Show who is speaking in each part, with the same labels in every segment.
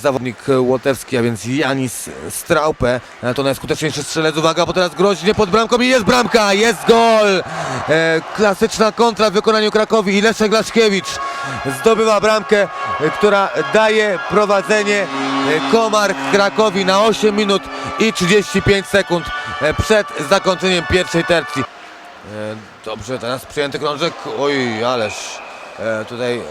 Speaker 1: zawodnik łotewski, a więc Janis Straupę. To najskuteczniejszy strzelec. Uwaga, bo teraz groźnie pod bramką i jest bramka, jest gol! E, klasyczna kontra w wykonaniu Krakowi i Leszek Laszkiewicz zdobywa bramkę, która daje prowadzenie Komar Krakowi na 8 minut i 35 sekund e, przed zakończeniem pierwszej tercji. E, Dobrze, teraz przyjęty krążek. Oj, ależ e, tutaj e,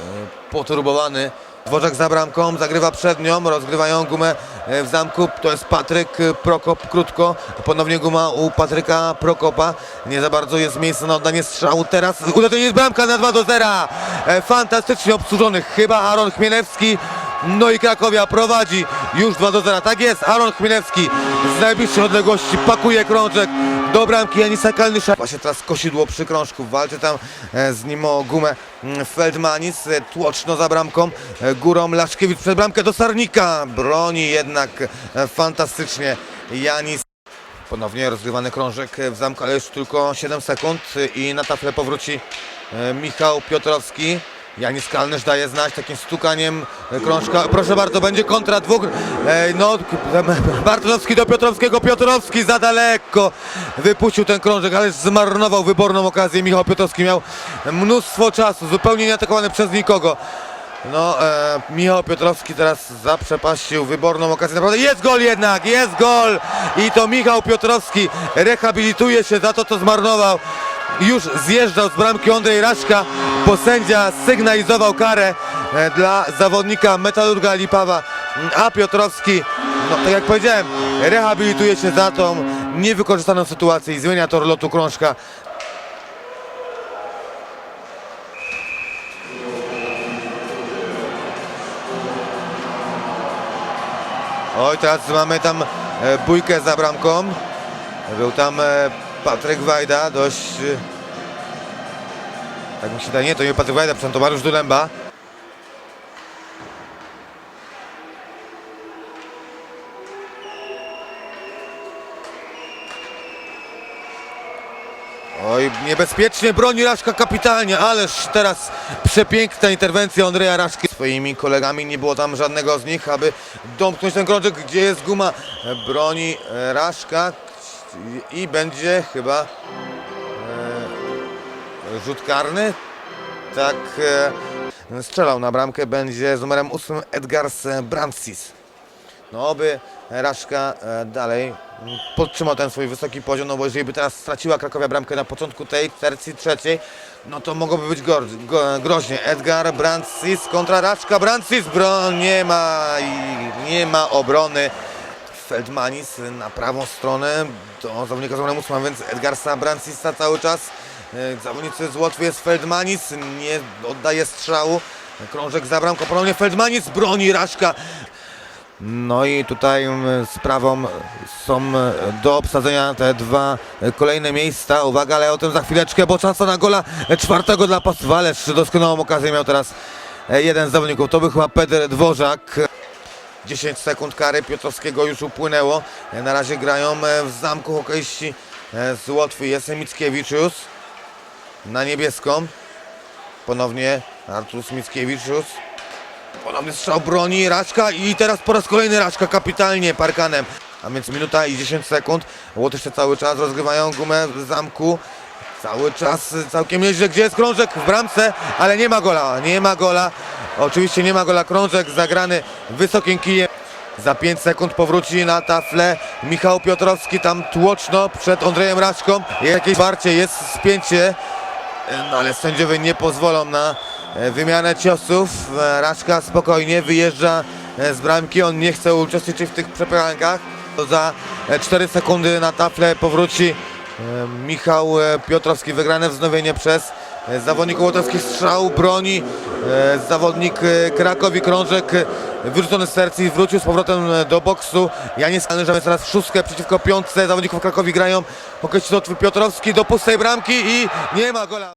Speaker 1: poturbowany. Dworzak za bramką, zagrywa przed nią, rozgrywają gumę e, w zamku. To jest Patryk e, Prokop krótko. Ponownie guma u Patryka Prokopa. Nie za bardzo jest miejsce na oddanie strzału. Teraz uderzenie jest bramka na 2 do 0. E, Fantastycznie obsłużony. Chyba Aaron Chmielewski. No i Krakowia prowadzi już 2 do 0. Tak jest, Aaron Chmielewski z najbliższej odległości pakuje krążek do bramki Janisa Kalnysza. Właśnie teraz kosidło przy krążku, walczy tam e, z nim o gumę mm, Feldmanis, e, tłoczno za bramką, e, górą Laszkiewicz przed bramkę do Sarnika, broni jednak fantastycznie Janis. Ponownie rozgrywany krążek w zamku, ale już tylko 7 sekund i na taflę powróci Michał Piotrowski. Janis Kalnysz daje znać takim stukaniem krążka. Proszę bardzo, będzie kontra dwóch. No, Bartolowski do Piotrowskiego. Piotrowski za daleko wypuścił ten krążek, ale zmarnował wyborną okazję. Michał Piotrowski miał mnóstwo czasu, zupełnie nieatakowany przez nikogo. No, e, Michał Piotrowski teraz zaprzepaścił wyborną okazję. Naprawdę jest gol jednak, jest gol! I to Michał Piotrowski rehabilituje się za to, co zmarnował. Już zjeżdżał z bramki Andrzej Raszka, bo sędzia sygnalizował karę e, dla zawodnika Metalurga Lipawa, a Piotrowski, no tak jak powiedziałem, rehabilituje się za tą niewykorzystaną sytuację i zmienia tor lotu krążka. Oj, teraz mamy tam e, bójkę za bramką. Był tam e, Patryk Wajda, dość... Tak mi się da, nie, to nie Patryk Wajda, przepraszam, to Mariusz Dulemba. Oj, niebezpiecznie broni Raszka kapitalnie, ależ teraz przepiękna interwencja Andrzeja Raszki. Swoimi kolegami nie było tam żadnego z nich, aby domknąć ten krążek, gdzie jest guma. Broni Raszka i będzie chyba rzut karny. Tak, e, strzelał na bramkę, będzie z numerem 8 Edgars Brandsis. No oby Raszka e, dalej podtrzymał ten swój wysoki poziom, no bo jeżeli by teraz straciła Krakowia bramkę na początku tej tercji trzeciej, no to mogłoby być gor, go, groźnie. Edgar Brandsis kontra Raszka, Brandsis, bro, nie ma, i nie ma obrony. Feldmanis na prawą stronę do zawodnika z numerem 8, więc Edgarsa Brandsisa cały czas. E, Zawodnicy z Łotwy jest Feldmanis, nie oddaje strzału. Krążek za bramką, ponownie Feldmanis broni Raszka. No i tutaj mm, sprawą są e, do obsadzenia te dwa e, kolejne miejsca. Uwaga, ale o tym za chwileczkę, bo szansa na gola czwartego dla Pastwalecz. Doskonałą okazję miał teraz jeden z zawodników. To był chyba Pedro Dworzak. 10 sekund kary Piotrowskiego już upłynęło. Na razie grają w zamku hokeiści z Łotwy. Jest Mickiewiczus na niebieską. Ponownie Artur Mickiewiczus. Ponowny strzał broni Raczka i teraz po raz kolejny Raczka kapitalnie parkanem. A więc minuta i 10 sekund. Łotysze cały czas rozgrywają gumę w zamku. Cały czas całkiem nieźle. Gdzie jest krążek w bramce, ale nie ma gola. Nie ma gola. Oczywiście nie ma gola. Krążek zagrany wysokim kijem. Za 5 sekund powróci na taflę Michał Piotrowski tam tłoczno przed Andrzejem Raczką. Jakieś warcie, jest spięcie. No ale sędziowie nie pozwolą na e, wymianę ciosów. E, Raszka spokojnie wyjeżdża e, z bramki. On nie chce uczestniczyć w tych przepierankach. Za e, 4 sekundy na taflę powróci Michał Piotrowski. Wygrane wznowienie przez zawodnik łotowskich strzał. Broni zawodnik Krakowi Krążek. Wyrzucony z serca wrócił z powrotem do boksu. Janis Kalnyża teraz w szóstkę przeciwko piątce. Zawodników Krakowi grają hokeści Lotwy Piotrowski do pustej bramki i nie ma gola.